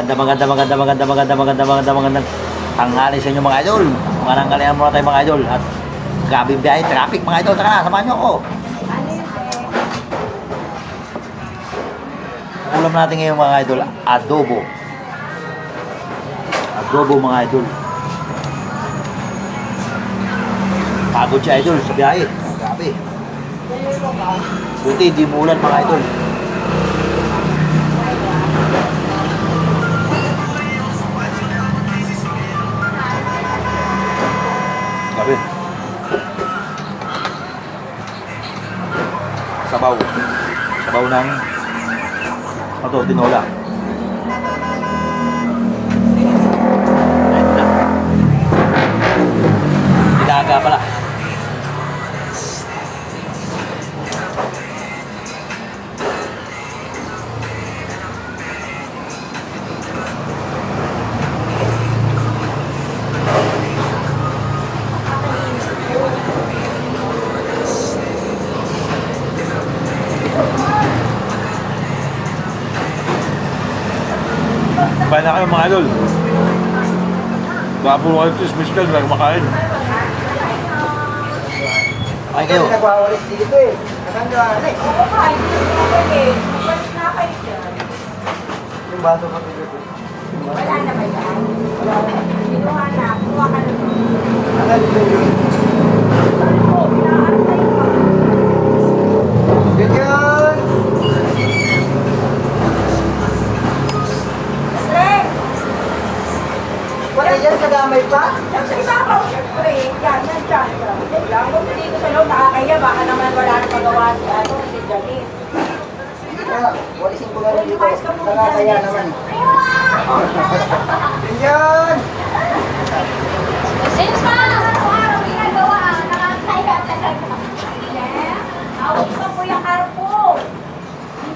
Maganda, maganda, maganda, maganda, maganda, maganda, maganda, maganda. Tanghali sa inyo mga idol. Mga nangalian muna tayo mga idol. At grabe biyahe, traffic mga idol. Tara samahan nyo ako. Ulam natin ngayon mga idol, adobo. Adobo mga idol. Pagod siya idol sa biyahe. Grabe. Buti di mulan mga idol. Grabe. Sabaw. Sabaw ng ano to, tinola. Nilaga pala. Kumain na kayo mga idol. Baka po kayo ito, special na kumakain. Ay kayo. Nagwawalis dito eh. Eh. Oo hindi na kayo dyan. Yung baso ka dito. Wala na ba yan? Kinuha na. Kuha ka na. Ano dito yun? Wala yan, kadamay pa? yung sa ibabaw, syempre, yan, yan, dyan. Yan mo dito sa loob, nakakaya. Baka naman wala na magawa si ano, si Janine. Kaya, walisin ko na rin dito. Nakakaya naman. Ganyan! Since pa, araw-araw ginagawa, nakakaya talaga. Awag sa Kuya Carpo.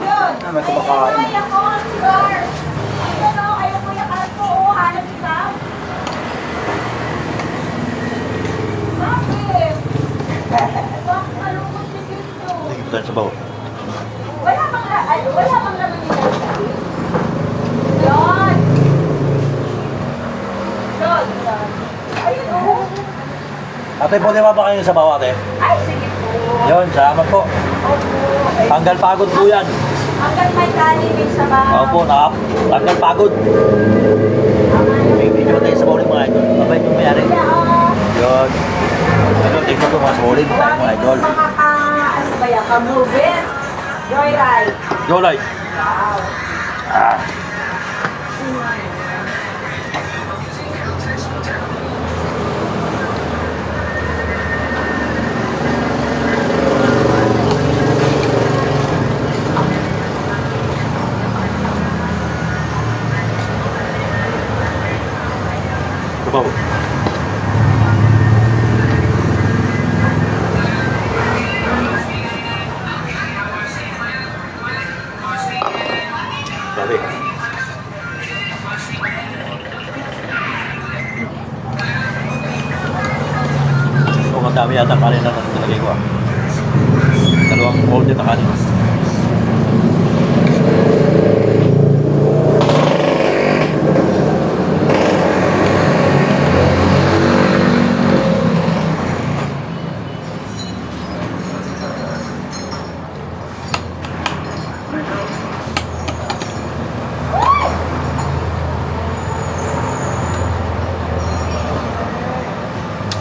Yun. Ah, may kumakain. Kuya Congar. Ayun Ito yung sabaw. Wala bang, ay, wala bang laman nila sa Yun. Yun. yun. Ayun o. Ate, pwede ba ba kayo sa sabaw ate? Ay, sige po. Yun, salamat po. Opo. Tanggal pagod po yan. Hanggang may kalimig sa bahay. Opo, nakap. Tanggal pagod. May video tayo sa bowling mga idol. Mabait yung mayari. Yun. Ano, tingnan ko mga sa bowling tayo mga idol. Mga ka, ba yan, ka-mover. Joyride. Jolay. Wow. Ah. Sabaw. Ang dami yata kanin na nalagay ko ah. Dalawang mold na kanin.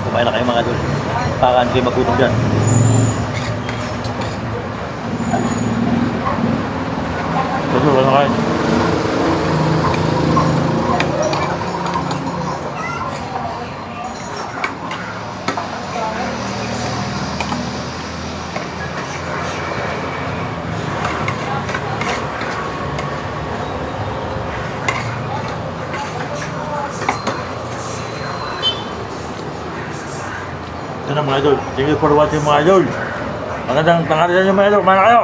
Kumain na kayo mga idol. Para hindi kayo magutom dyan. Kasi wala na Ito na mga idol. Thank you for watching mga idol. Magandang tanghali sa inyo mga idol. Kumain na kayo.